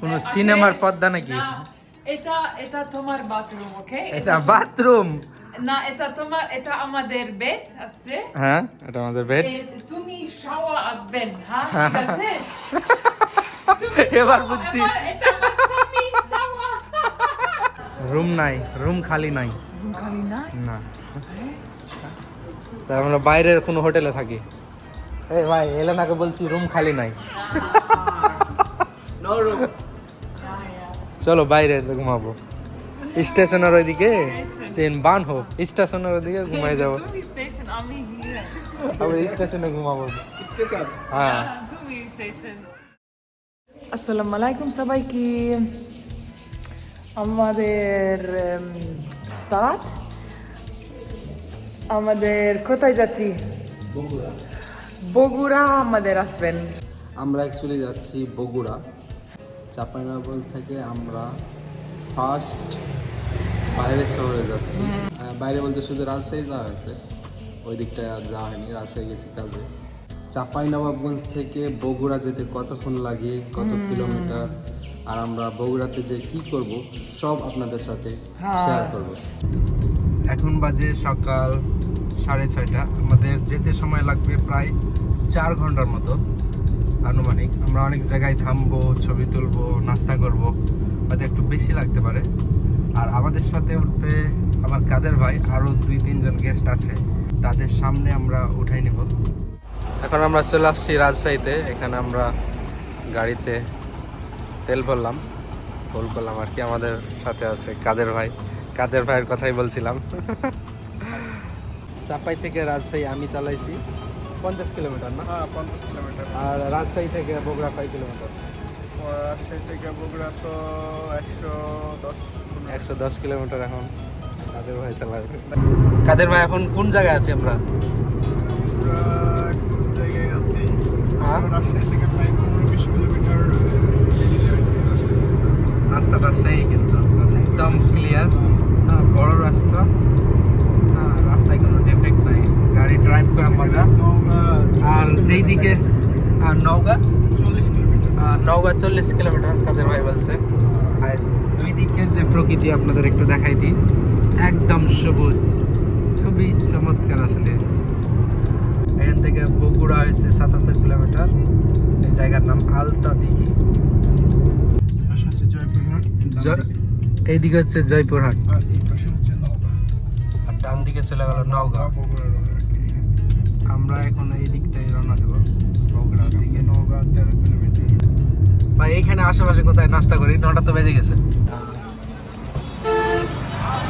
কোনো সিনেমার পর্দা নাকি? এটা এটা তোমার বাথরুম ওকে এটা বাথরুম না এটা তোমার এটা আমাদের বেড আছে। হ্যাঁ এটা আমাদের বেড তুমি শাওয়া আসবেন হ্যাঁ ঠিক আছে? এবার বুঝছি। রুম নাই রুম খালি নাই। খালি না। না আমরা বাইরের কোনো হোটেলে থাকি। এই ভাই এলেনাকে বলছি রুম খালি নাই। চলো বাইরে ঘুমাবো। স্টেশনের ওইদিকে চেন বান হোক স্টেশনের ওইদিকে ঘুমাই যাব। আবার স্টেশনে ঘুমাবো। হ্যাঁ। আসসালামু আলাইকুম সবাইকে। আমাদের স্টার্ট আমাদের কোথায় যাচ্ছি? বগুড়া। আমাদের আসবেন। আমরা অ্যাকচুয়ালি যাচ্ছি বগুড়া। চাঁপাইনবাবগঞ্জ থেকে আমরা ফার্স্ট বাইরের শহরে যাচ্ছি। বাইরে বলতে শুধু রাজশাহী যাওয়া হয়েছে। ওই দিকটায় আর যাওয়া হয়নি রাজশাহী গেছি কাজে। চাঁপাইনবাবগঞ্জ থেকে বগুড়া যেতে কতক্ষণ লাগে কত কিলোমিটার? আর আমরা বগুড়াতে যে কি করব সব আপনাদের সাথে শেয়ার করব। এখন বাজে সকাল সাড়ে ছয়টা। আমাদের যেতে সময় লাগবে প্রায় চার ঘণ্টার মতো। আনুমানিক। আমরা অনেক জায়গায় থামবো, ছবি তুলবো, নাস্তা করব, হয়তো একটু বেশি লাগতে পারে। আর আমাদের সাথে উঠবে আমার কাদের ভাই আরও দুই, তিনজন গেস্ট আছে। তাদের সামনে আমরা উঠাই নিব। এখন আমরা চলে আসছি রাজশাহীতে। এখানে আমরা গাড়িতে তেল ভরলাম। ফুল করলাম আর কি, আমাদের সাথে আছে কাদের ভাই। কাদের ভাইয়ের কথাই বলছিলাম। চাপাই থেকে রাজশাহী আমি চালাইছি। পঞ্চাশ কিলোমিটার না? হ্যাঁ পঞ্চাশ কিলোমিটার। আর রাজশাহী থেকে বগুড়া কয় কিলোমিটার? রাজশাহী থেকে বগুড়া তো একশো দশ একশো দশ কিলোমিটার এখন। কাদের ভাই চালাবে? কাদের ভাই এখন কোন জায়গায় আছি আমরা? জায়গায় আছি? হ্যাঁ? রাজশাহী থেকে প্রায় পনেরো বিশ কিলোমিটার রাস্তাটা সেই কিন্তু একদম ক্লিয়ার হ্যাঁ বড় রাস্তা হ্যাঁ রাস্তায় কোনো ডিফেক্ট নাই গাড়ি ড্রাইভ করা মজা। আর যেই দিকে আর নওগাঁ? চল্লিশ কিলোমিটার। নওগাঁ চল্লিশ কিলোমিটার কাদের ভাই বলছে। আর দুই দিকের যে প্রকৃতি আপনাদের একটু দেখাই দিই একদম সবুজ। খুবই চমৎকার আসলে। এখান থেকে বগুড়া হয়েছে সাতাত্তর কিলোমিটার। এই জায়গার নাম আলতা দিঘি। জয়পুরহাট হচ্ছে জয়পুরহাট। এই পাশে হচ্ছে নওগাঁ। আর ডান দিকে চলে গেল নওগাঁ। আমরা এখন এই দিকটাই রওনা দেবো। বগুড়ার দিকে, নওগাঁ তেরো কিলোমিটার। ভাই এইখানে আশেপাশে কোথায় নাস্তা করি? নটা তো বেজে গেছে।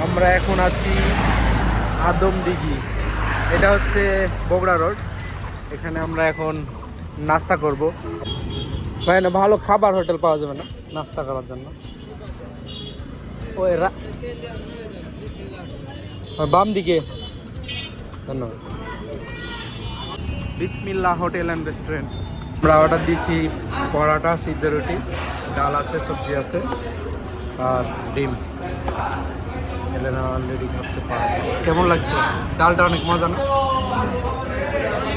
আমরা এখন আছি আদম দিঘি এটা হচ্ছে বগুড়া রোড। এখানে আমরা এখন নাস্তা করব। ভাই, না, ভালো খাবার হোটেল পাওয়া যাবে না নাস্তা করার জন্য। ওই বাম দিকে ধন্যবাদ। Bismillah hotel and restaurant. আমরা অর্ডার দিয়েছি পরাটা, সিদ্ধ রুটি, ডাল আছে, সবজি আছে, আর ডিম। অলরেডি খাচ্ছে কেমন লাগছে? ডালটা অনেক মজা না?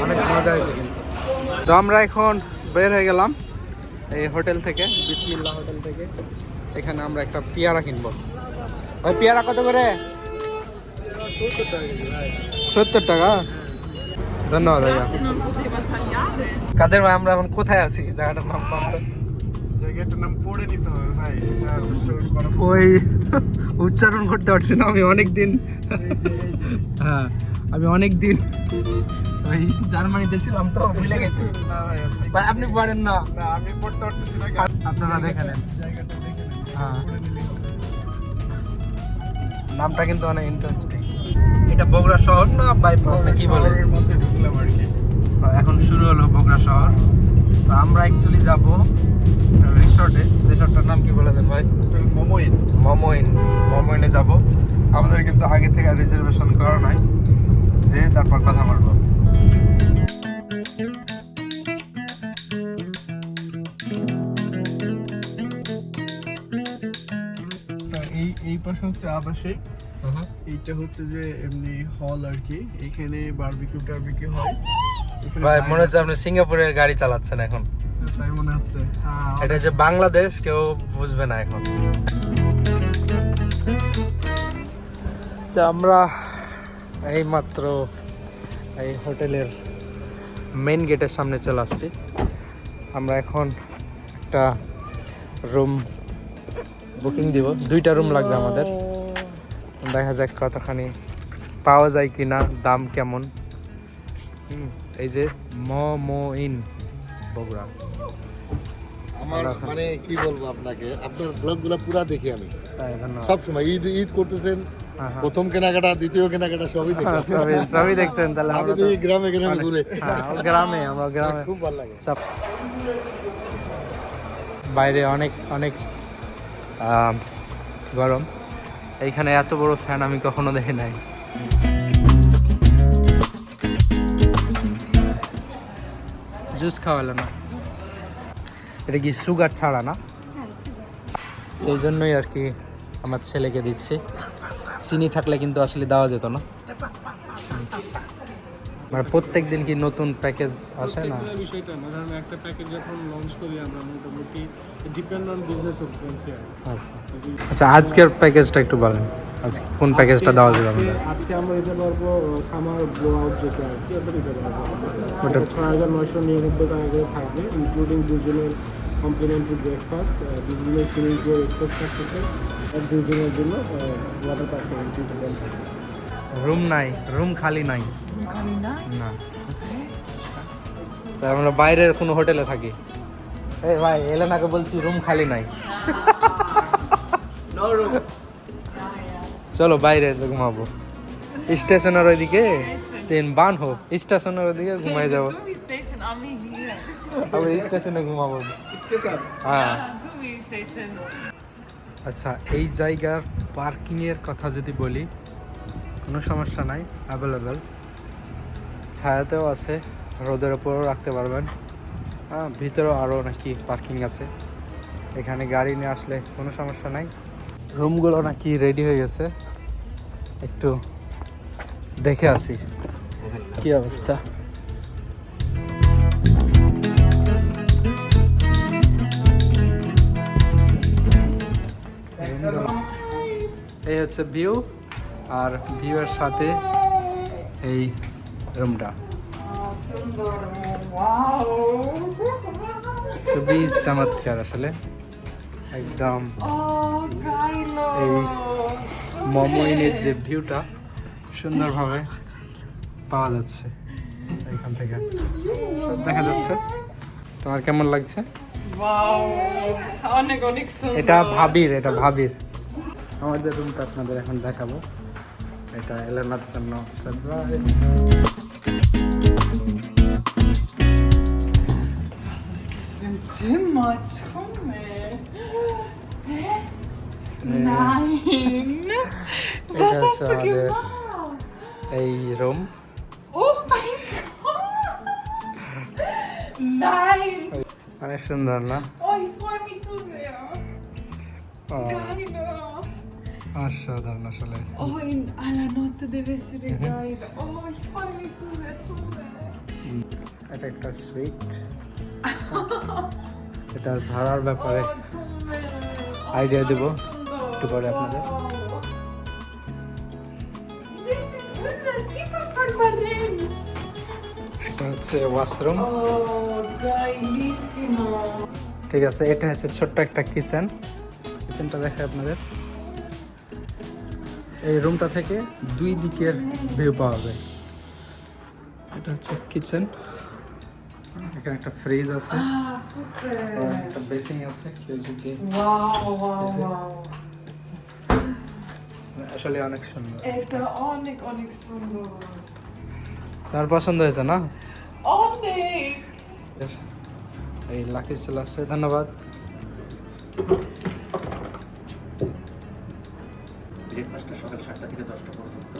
অনেক মজা হয়েছে কিন্তু। তো আমরা এখন বের হয়ে গেলাম এই হোটেল থেকে বিসমিল্লা হোটেল থেকে। এখানে আমরা একটা পেয়ারা কিনবো। ওই পেয়ারা কত করে? সত্তর টাকা? ধন্যবাদ ভাইয়া। কাদের ভাই আমরা এখন কোথায় আছি? জায়গাটার নাম জায়গাটার নাম পড়ে নিতে হবে ভাই। উচ্চারণ করা ওই উচ্চারণ করতে পারছি না আমি অনেক দিন হ্যাঁ আমি অনেক দিন ওই জার্মানিতে ছিলাম তো ভুলে গেছি। ভাই আপনি পারেন না। আমি পড়তে পারতেছি না আপনারা দেখে নেন। জায়গাটা দেখে নেন। হ্যাঁ। নামটা কিন্তু অনেক ইন্টারেস্টিং এটা বগুড়া শহর না বাইপাস? না কি বলে? শহরের মধ্যে ঢুকলাম আর কি। এখন শুরু হলো বগুড়া শহর। তো আমরা অ্যাকচুয়ালি যাব রিসর্টে। রিসর্টটার নাম কি বলে দেন ভাই? মোমোইন। মমইন। মমইনে যাব। আমাদের কিন্তু আগে থেকে রিজার্ভেশন করা নাই। যে তারপর কথা বলব। এই এই পাশে হচ্ছে আবাসিক। এইটা হচ্ছে যে এমনি হল আর কি। এখানে বারবিকিউ টারবিকিউ হয়। ভাই মনে হচ্ছে আপনি সিঙ্গাপুরের গাড়ি চালাচ্ছেন এখন। তাই মনে হচ্ছে। হ্যাঁ এটা যে বাংলাদেশ কেউ বুঝবে না এখন। তো আমরা এই মাত্র এই হোটেলের মেন গেটের সামনে চলে আসছি। আমরা এখন একটা রুম বুকিং দিব। দুইটা রুম লাগবে আমাদের। দেখা যাক কতখানি পাওয়া যায় কি না দাম কেমন? এই যে ম মো ইন বগুড়া আমার মানে কি বলব আপনাকে আপনার ব্লগগুলো পুরো দেখি আমি। সব সময় ঈদ ঈদ করতেছেন। প্রথম কেনাকাটা দ্বিতীয় কেনাকাটা সবই দেখি। সবই সবই দেখছেন তাহলে আমি দেখি গ্রামে গ্রামে ঘুরে। হ্যাঁ গ্রামে আমরা গ্রামে। খুব ভালো লাগে। সব। বাইরে অনেক অনেক গরম। এইখানে এত বড় ফ্যান আমি কখনো দেখি নাই। জুস খাওয়ালো না। এটা কি সুগার ছাড়া না? সেই জন্যই আর কি আমার ছেলেকে দিচ্ছি। চিনি থাকলে কিন্তু আসলে দেওয়া যেত না। মানে প্রত্যেক দিন কি নতুন প্যাকেজ আসে না? বিষয়টা না ধরেন একটা প্যাকেজ যখন লঞ্চ করি আমরা মোটামুটি ডিপেন্ড অন বিজনেস অকুপেন্সি আচ্ছা। আচ্ছা আজকের প্যাকেজটা একটু বলেন। আজকে কোন প্যাকেজটা দেওয়া যাবে আমাদের আজকে আমরা দিতে পারব সামার ব্লো আউট যেটা আর কি ওটা দিতে পারব। ওটা ছয় হাজার নয়শো নিরানব্বই টাকা করে থাকবে ইনক্লুডিং দুজনের কমপ্লিমেন্টারি ব্রেকফাস্ট দুজনের পুল এক্সারসাইজ থাকতেছে আর দুজনের জন্য ওয়াটার পার্ক থাকতেছে রুম নাই রুম খালি নাই। খালি না। আমরা বাইরের কোনো হোটেলে থাকি। এই ভাই এলেনাকে বলছি রুম খালি নাই। চলো বাইরে ঘুমাবো। স্টেশনের ওইদিকে চেন বান হোক স্টেশনের ওইদিকে ঘুমাই যাব। আমি স্টেশনে ঘুমাবো। হ্যাঁ। আচ্ছা এই জায়গার পার্কিংয়ের কথা যদি বলি কোনো সমস্যা নাই অ্যাভেলেবেল ছায়াতেও আছে, রোদের ওপরও রাখতে পারবেন। হ্যাঁ ভিতরেও আরও নাকি পার্কিং আছে। এখানে গাড়ি নিয়ে আসলে কোনো সমস্যা নাই। রুমগুলো নাকি রেডি হয়ে গেছে। একটু দেখে আসি কি অবস্থা। এই হচ্ছে ভিউ আর ভিউয়ের সাথে এই রুমটা। খুবই চমৎকার আসলে। একদম এই মমইনের যে ভিউটা সুন্দরভাবে পাওয়া যাচ্ছে এখান থেকে। দেখা যাচ্ছে। তোমার কেমন লাগছে? এটা ভাবির এটা ভাবির। আমাদের রুমটা আপনাদের এখন দেখাবো। ಆಯಿತಾ ಎಲ್ಲ ನಚ್ಚನ್ನು Zimmer, Trommel. Hä? Nein. Was hast du gemacht? Ey, rum. Oh mein Gott. Nein. Wann Meine Schindler, ne? Oh, ich freue mich so sehr. Oh. Geil. আসলে Oh, in aller Notte deve essere geile. Oh. এটা একটা sweet এটার ভাড়ার ব্যাপারে Oh. Oh, idea দেব। একটু পরে আপনাদের. এটা হচ্ছে ওয়াশরুম Oh. ঠিক আছে এটা হচ্ছে ছোট্ট একটা কিচেন কিচেনটা দেখে আপনাদের এই রুমটা থেকে দুই দিকের ভিউ পাওয়া যায়। এটা হচ্ছে কিচেন এখানে একটা ফ্রিজ আছে. একটা বেসিং আছে কেউ যদি. আসলে অনেক সুন্দর। এটা অনেক অনেক সুন্দর। তার পছন্দ হয়েছে না? অনেক। এই লাকি চলে আসছে ধন্যবাদ। থেকে দশটা পর্যন্ত।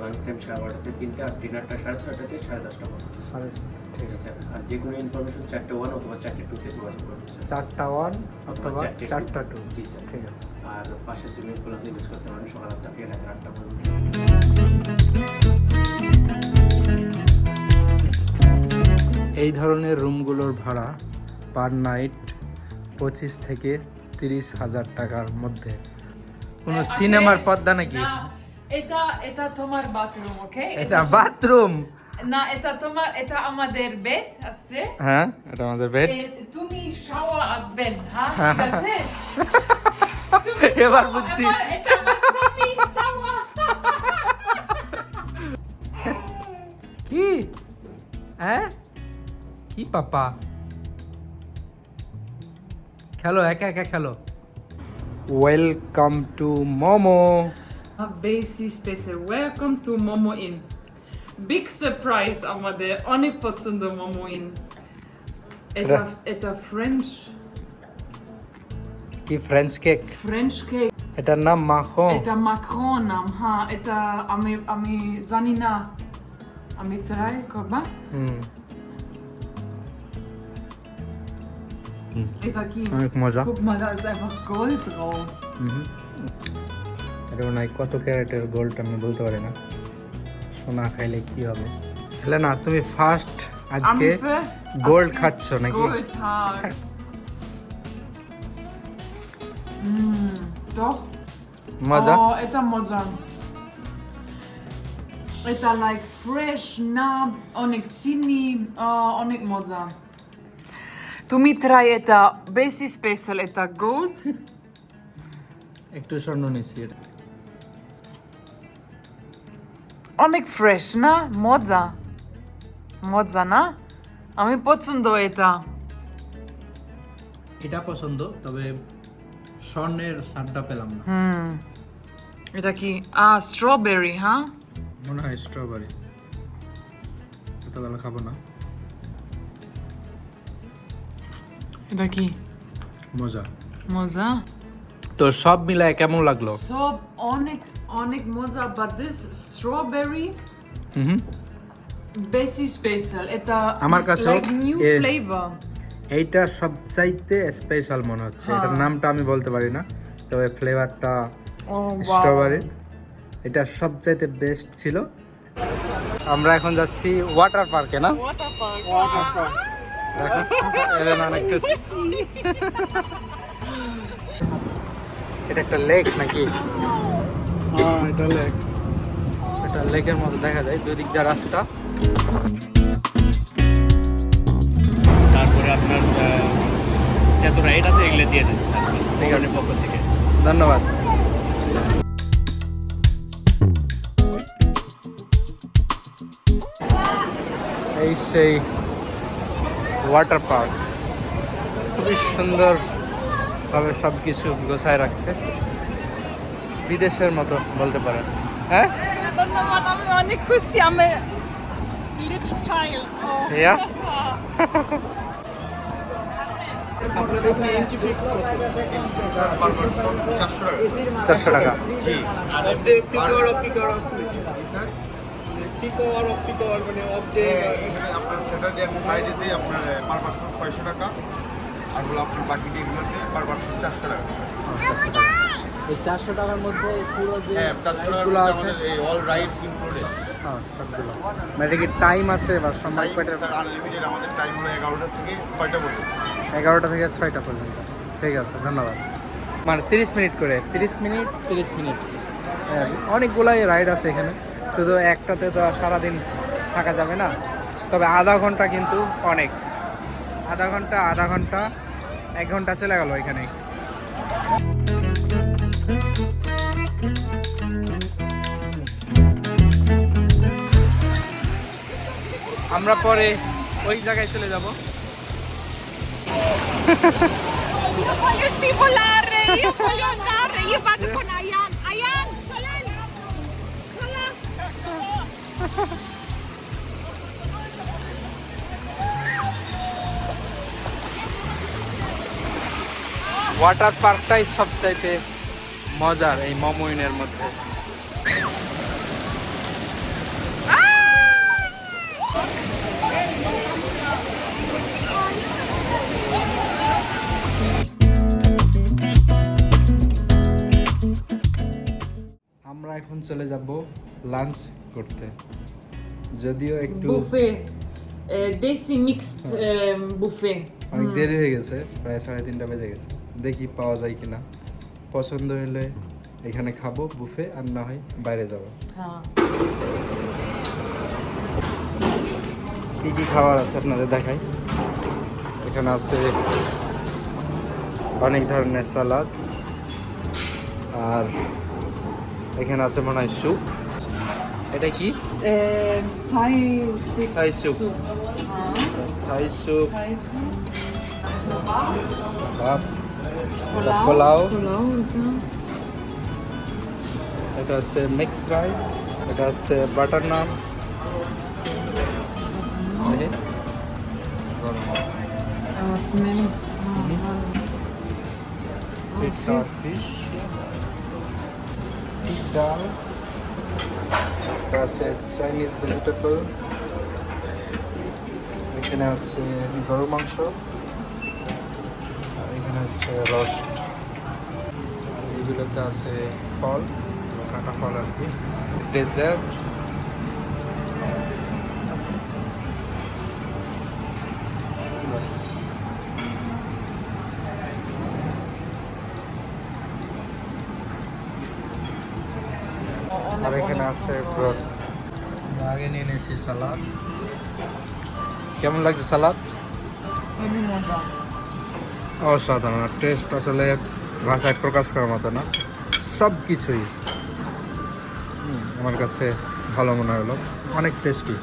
লাঞ্চ টাইম সাড়ে বারোটা থেকে তিনটে আর ডিনারটা সাড়ে ছয়টা থেকে সাড়ে দশটা পর্যন্ত। সাড়ে ঠিক আছে। আর যে কোনো ইনফরমেশন চারটে ওয়ান অথবা চারটে টুতে যোগাযোগ করুন স্যার চারটা ওয়ান অথবা চারটা টু জি স্যার ঠিক আছে। আর পাশে সুইমিং পুল আছে ইউজ করতে পারেন। সকাল আটটা থেকে রাত আটটা পর্যন্ত। এই ধরনের রুমগুলোর ভাড়া পার নাইট পঁচিশ থেকে তিরিশ হাজার টাকার মধ্যে। কোনো সিনেমার পর্দা নাকি? না, এটা এটা তোমার বাথরুম ওকে এটা বাথরুম না এটা তোমার এটা আমাদের বেড আছে। হ্যাঁ এটা আমাদের বেড তুমি শাওয়ার আসবেন হ্যাঁ ঠিক আছে? এবার বুঝছি। এবার শাওয়ার কি? হ্যাঁ? কি পাপা? খেলো একা একা খেলো। Welcome to Momo. বেশি special welcome to Momo in big surprise আমাদের অনেক পছন্দ মোমো ইন এটা এটা ফ্রেঞ্চ কি ফ্রেঞ্চ কেক ফ্রেঞ্চ কেক এটার নাম মাখো এটা মাখন নাম হ্যাঁ এটা আমি আমি জানি না আমি ট্রাই করবা হুম এটা কি অনেক মজা Guck mal, da ist einfach Gold drauf. এটা নাই কত ক্যারেটের গোল্ড আমি বলতে পারি না। সোনা খাইলে কি হবে? তাহলে না তুমি ফার্স্ট আজকে গোল্ড খাচ্ছ নাকি? doch. মজা? এটা মজা। এটা like fresh, না অনেক চিনি, অনেক মজা। তুমি ট্রাই এটা বেশি স্পেশাল এটা গোল্ড একটু স্বর্ণ নিচ্ছি এটা। অনেক ফ্রেশ না? মজা। মজা না? আমি পছন্দ এটা। এটা পছন্দ তবে স্বর্ণের স্বাদটা পেলাম না। হুম। এটা কি? আ স্ট্রবেরি হ্যাঁ? মনে হয় স্ট্রবেরি এতবেলা খাব না। এটা কি? মজা। মজা? তো সব মিলায় কেমন লাগল? সব অনেক অনেক মজা বাট দিস স্ট্রবেরি হুম বেশি স্পেশাল এটা আমার কাছেও নিউ ফ্লেভার এইটা সবচাইতে স্পেশাল মনে হচ্ছে। এটার নামটা আমি বলতে পারি না তবে ফ্লেভারটা স্ট্রবেরি এটা সবচাইতে বেস্ট ছিল। আমরা এখন যাচ্ছি ওয়াটার পার্কে না। এটা একটা লেক নাকি? হ্যাঁ এটা লেখ এটা লেকের মতো দেখা যায় দুই দিক দিয়ে রাস্তা। তারপরে আপনার যত রাইড আছে এগুলো দিয়ে দিচ্ছে স্যার ঠিক আছে। পক্ষ থেকে। ধন্যবাদ। এই সেই ওয়াটার পার্ক খুবই সুন্দরভাবে সব কিছু গোছায় রাখছে। বিদেশের মতো বলতে পারেন। হ্যাঁ? ধন্যবাদ আমি অনেক খুশি আমি লিটল চাইল্ড ইয়া আপনার এখানে এন্ট্রি ফি চারশো টাকা। মানে আর হলো আপনার বাকি ডেগুলোতে পার পার্সন চারশো টাকা। এই চারশো টাকার মধ্যে পুরো যে হ্যাঁ আছে। এই অল রাইড ইনক্লুডেড হ্যাঁ সবগুলো। মানে কি টাইম আছে বা সময় কয়টা আনলিমিটেড আমাদের টাইম হলো এগারোটা থেকে ছয়টা পর্যন্ত। এগারোটা থেকে ছয়টা পর্যন্ত। ঠিক আছে ধন্যবাদ। মানে তিরিশ মিনিট করে তিরিশ মিনিট? তিরিশ মিনিট। হ্যাঁ, অনেকগুলাই রাইড আছে এখানে। শুধু একটাতে তো আর সারাদিন থাকা যাবে না। তবে আধা ঘণ্টা কিন্তু অনেক। আধা ঘণ্টা আধা ঘণ্টা এক ঘণ্টা চলে গেল এখানে। আমরা পরে ওই জায়গায় চলে যাব। ওয়াটার পার্কটাই সবচাইতে মজার এই মমইনের মধ্যে। এখন চলে যাব লাঞ্চ করতে। যদিও একটু বুফে দেশি মিক্স বুফে অনেক দেরি হয়ে গেছে প্রায় সাড়ে তিনটা বেজে গেছে। দেখি পাওয়া যায় কিনা। পছন্দ হলে এখানে খাব বুফে আর না হয় বাইরে যাব। হ্যাঁ। কি কি খাবার আছে আপনাদের দেখাই? এখানে আছে অনেক ধরনের সালাদ আর এখানে আছে মনে হয় স্যুপ। এটা কি. হ্যাঁ, থাই স্যুপ। Thai ভাত। পোলাও। এটা। হচ্ছে মিক্স রাইস। এটা হচ্ছে butter naan. Sweet sauce fish tick ডাল এটা আছে চাইনিজ ভেজিটেবল এখানে আছে গরু মাংস আর এখানে হচ্ছে রোস্ট আর এগুলোতে আছে ফল কাটা ফল আর কি ডেজার্ট আর এখানে আছে ব্রড আগে নিয়ে নিয়েছি সালাদ। কেমন লাগছে সালাদ? অসাধারণ টেস্ট আসলে ভাষায় প্রকাশ করার মতো না। সব কিছুই আমার কাছে ভালো মনে হলো অনেক টেস্টি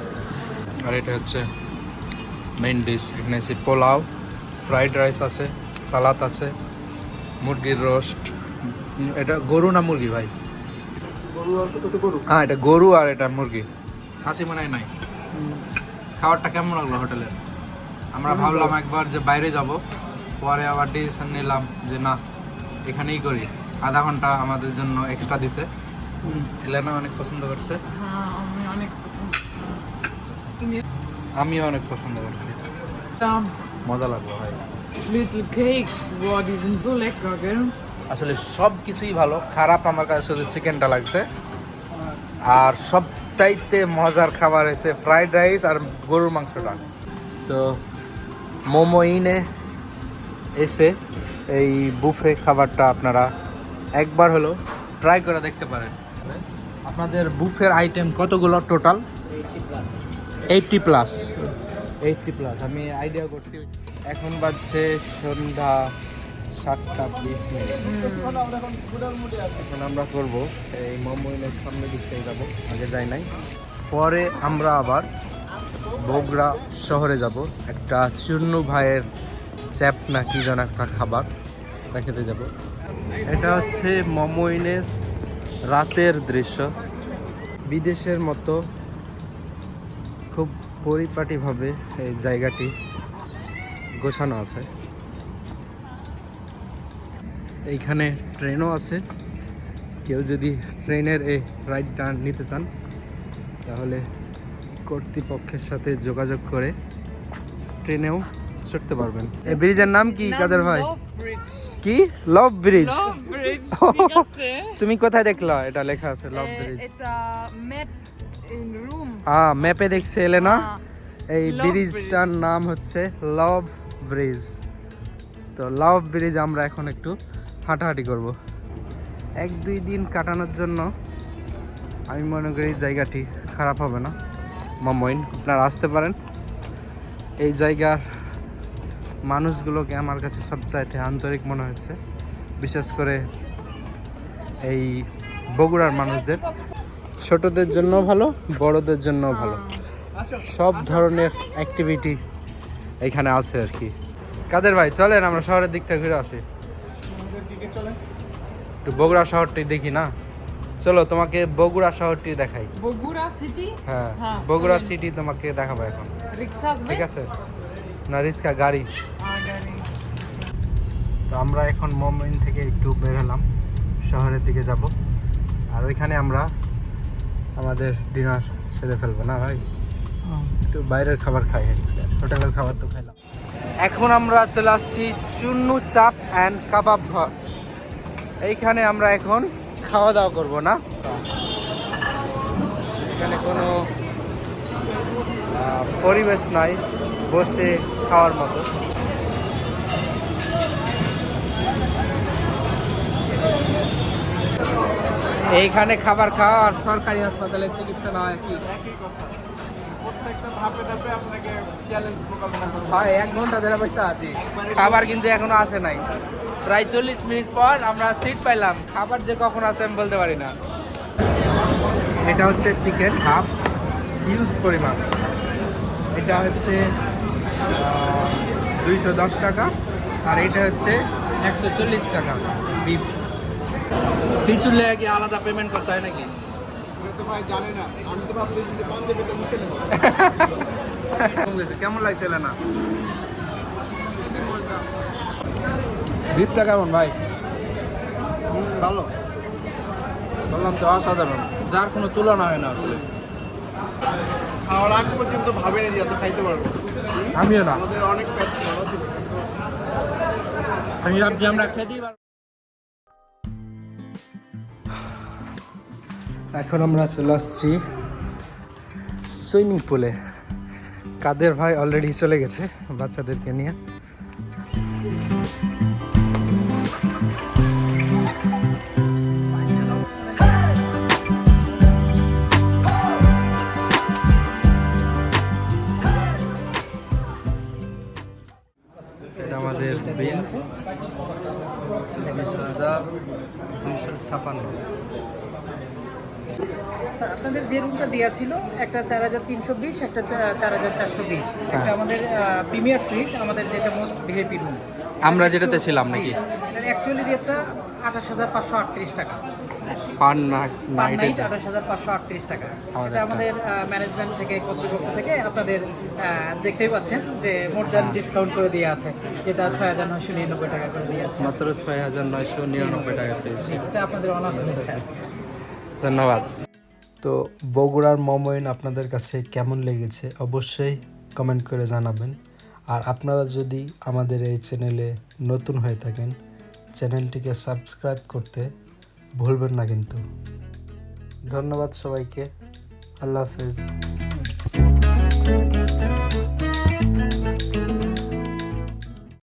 আর এটা হচ্ছে মেইন ডিশ এখানে আছে পোলাও ফ্রাইড রাইস আছে সালাদ আছে মুরগির রোস্ট এটা গরু না মুরগি ভাই? হ্যাঁ এটা গরু আর এটা মুরগি। খাসি মনে হয় নাই। খাবারটা কেমন লাগল হোটেলের আমরা ভাবলাম একবার যে বাইরে যাব পরে আবার ডিসিশন নিলাম যে না এখানেই করি। আধা ঘণ্টা আমাদের জন্য এক্সট্রা দিছে। এলেনা অনেক পছন্দ করছে। হ্যাঁ, আমি অনেক আমিও অনেক পছন্দ করছি। মজা লাগল ভাই। Little cakes, boah, die sind so lecker, gell? আসলে সব কিছুই ভালো। খারাপ আমার কাছে শুধু চিকেনটা লাগছে। আর সব চাইতে মজার খাবার হয়েছে ফ্রাইড রাইস আর গরুর মাংসটা। তো মোমো ইনে এসে এই বুফে খাবারটা আপনারা একবার হলো ট্রাই করে দেখতে পারেন। আপনাদের বুফের আইটেম কতগুলো total eighty plus eighty plus আমি আইডিয়া করছি, এখন বাজছে সন্ধ্যা সাতটা বিশ মিনিট। এখন আমরা করব এই মোমোইনের সামনে দিকটাই যাব, আগে যাই নাই। পরে আমরা আবার বগুড়া শহরে যাব। একটা চুন্নু ভাইয়ের চ্যাপ না কি যেন একটা খাবার খেতে যাব। এটা হচ্ছে মোমোইনের রাতের দৃশ্য। বিদেশের মতো খুব পরিপাটিভাবে এই জায়গাটি গোছানো আছে। এইখানে ট্রেনও আছে। কেউ যদি ট্রেনের এই রাইডটা নিতে চান তাহলে কর্তৃপক্ষের সাথে যোগাযোগ করে ট্রেনেও চড়তে পারবেন। এই ব্রিজের নাম কি কাদের ভাই? কি? লভ ব্রিজ তুমি কোথায় দেখলা? এটা লেখা আছে লভ ব্রিজ. হ্যাঁ ম্যাপে দেখছে এলে না এই ব্রিজটার নাম হচ্ছে লভ ব্রিজ তো লভ ব্রিজ আমরা এখন একটু হাঁটাহাঁটি করব। এক, দুই দিন কাটানোর জন্য আমি মনে করি জায়গাটি খারাপ হবে না। মমইন আপনারা আসতে পারেন। এই জায়গার মানুষগুলোকে আমার কাছে সবচাইতে আন্তরিক মনে হয়েছে বিশেষ করে এই বগুড়ার মানুষদের। ছোটদের জন্য ভালো, বড়দের জন্য ভালো। সব ধরনের অ্যাক্টিভিটি এখানে আছে আর কি। কাদের ভাই, চলেন আমরা শহরের দিকটা ঘুরে আসি। একটু বগুড়া শহরটি দেখি না? চলো তোমাকে বগুড়া শহরটি দেখাই। বগুড়া সিটি হ্যাঁ হ্যাঁ, বগুড়া সিটি তোমাকে দেখাবো এখন। ঠিক আছে? না রিক্সা গাড়ি। তো আমরা এখন মোমিন থেকে একটু বের হলাম শহরের দিকে যাব। আর ওইখানে আমরা আমাদের ডিনার সেরে ফেলব না ভাই? একটু বাইরের খাবার খাই হোটেলের খাবার তো খাইলাম। এখন আমরা চলে আসছি চুন্নু চাপ অ্যান্ড কাবাব ঘর। এইখানে আমরা এখন খাওয়া দাওয়া করব, না? এখানে কোনো পরিবেশ নাই, বসে খাওয়ার মতো। এইখানে খাবার খাওয়া আর সরকারি হাসপাতালে চিকিৎসা নেওয়া কি এক ঘণ্টা ধরে পয়সা আছে। খাবার কিন্তু এখনও আসে নাই। প্রায় চল্লিশ মিনিট পর আমরা সিট পাইলাম। খাবার যে কখন আসে আমি বলতে পারি না। এটা হচ্ছে চিকেন হাফ হিউজ পরিমাণ। এটা হচ্ছে দুইশো দশ টাকা আর এটা হচ্ছে একশো চল্লিশ টাকা বিফ পিছু লেগে কি আলাদা পেমেন্ট করতে হয় নাকি? কেমন লাগছে ভাই জানে না আমি তো ভাবতেছি যে পাঞ্জাবিটা মুছে নেব কেমন লাগছে? কেমন লাগছে না বিফটা কেমন ভাই? ভালো। বললাম তো অসাধারণ। যার কোনো তুলনা হয় না আসলে। খাওয়ার আগ পর্যন্ত ভাবেনি যে এত খাইতে পারব। আমিও না। আমাদের অনেক পেট ভালো ছিল। আমি ভাবছি আমরা খেতেই পারব। এখন আমরা চলে আসছি সুইমিং পুলে। কাদের ভাই অলরেডি চলে গেছে বাচ্চাদেরকে নিয়ে। দেওয়া ছিল একটা চার হাজার তিনশো বিশ একটা চার হাজার চারশো বিশ। একটা আমাদের প্রিমিয়ার সুইট আমাদের যেটা মোস্ট ভিআইপি রুম আমরা যেটাতে ছিলাম নাকি? অ্যাকচুয়ালি রেটটা আঠাশ হাজার পাঁচশো আটত্রিশ টাকা। পার নাইট আঠাশ হাজার পাঁচশো আটত্রিশ টাকা। এটা আমাদের ম্যানেজমেন্ট থেকে কর্তৃপক্ষ থেকে আপনাদের দেখতেই পাচ্ছেন যে মোর দ্যান ডিসকাউন্ট করে দিয়ে আছে। যেটা ছয় হাজার নশো নিরানব্বই টাকা করে দিয়ে আছে। মাত্র ছয় হাজার নয়শো নিরানব্বই টাকা পেয়েছি। এটা আপনাদের অনার হয়েছে। ধন্যবাদ। তো বগুড়ার মোমোইন আপনাদের কাছে কেমন লেগেছে অবশ্যই কমেন্ট করে জানাবেন। আর আপনারা যদি আমাদের এই চ্যানেলে নতুন হয়ে থাকেন চ্যানেলটিকে সাবস্ক্রাইব করতে ভুলবেন না কিন্তু। ধন্যবাদ সবাইকে। আল্লাহ হাফেজ।